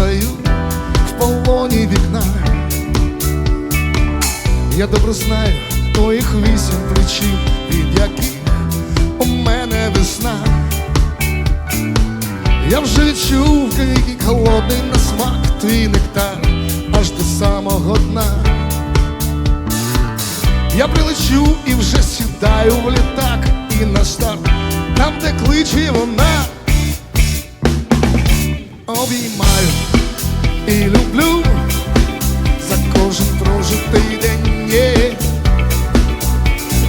стою в полоні вікна. Я добре знаю твоїх вісім причин, від яких у мене весна. Я вже відчув, який холодний на смак твій нектар аж до самого дна. Я прилечу і вже сідаю в літак і на старт, там, де кличе вона. Обіймаю і люблю за кожен прожитий день. є.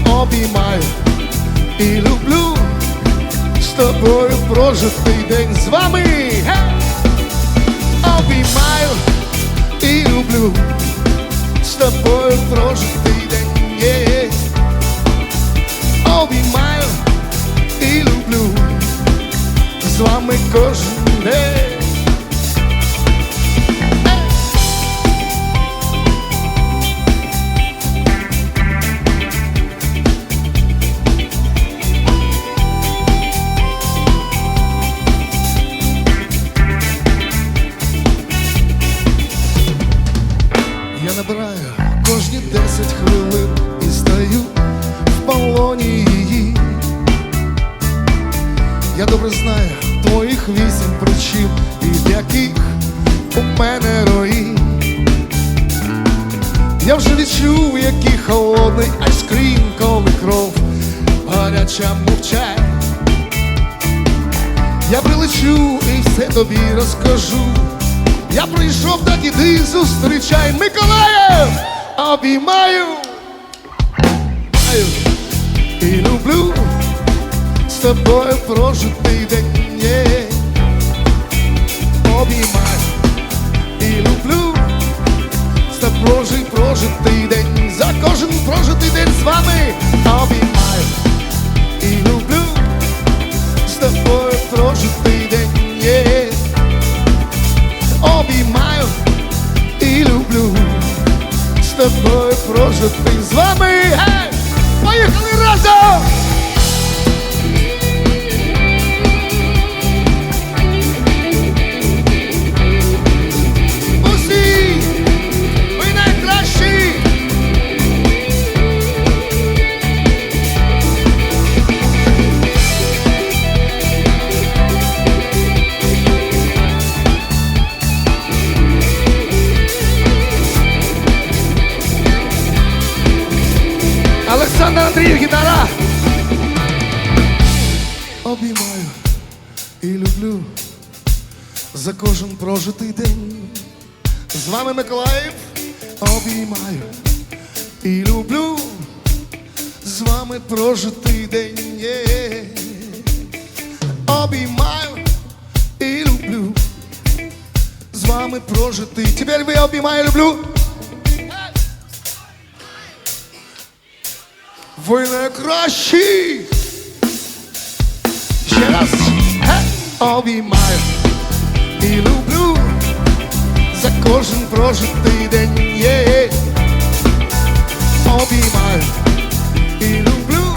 Обіймаю і люблю з тобою прожитий день з вами. Обіймаю і люблю з тобою прожитий день. є. Обіймаю і люблю з вами кожен день. Я набираю кожні десять хвилин і стаю в полоні її. Я добре знаю твоїх вісім причин, від яких у мене рої. Я вже відчув, який холодний айскрім, коли кров гаряча мовчає. Я прилечу і все тобі розкажу. Я прийшов, так іди зустрічай Миколаїв, обіймаю Маю і люблю з тобою прожитий день. є. Обіймаю і люблю з тобою прожитий день. За кожен прожитий день з вами обіймаю тобою прожитий з вами. Гей! Поїхали разом! Обіймаю і люблю за кожен прожитий день. З вами Миколаїв обіймаю і люблю з вами прожитий день. є. Обіймаю і люблю з вами прожитий. Тепер ви обіймаю, люблю. Ви найкращі! Обіймаю і люблю за кожен прожитий день. є. Обіймаю і люблю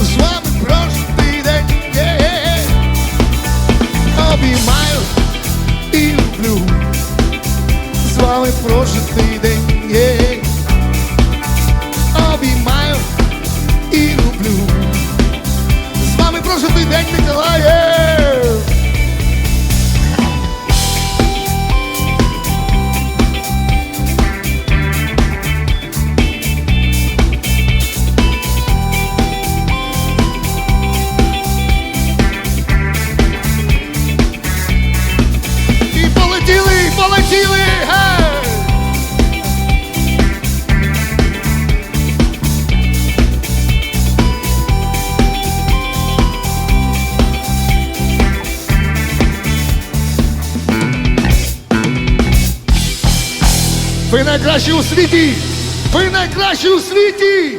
з вами прожитий день. є. Обіймаю і люблю з вами прожитий день. є. Обіймаю Ви найкращі у світі! Ви найкращі у світі!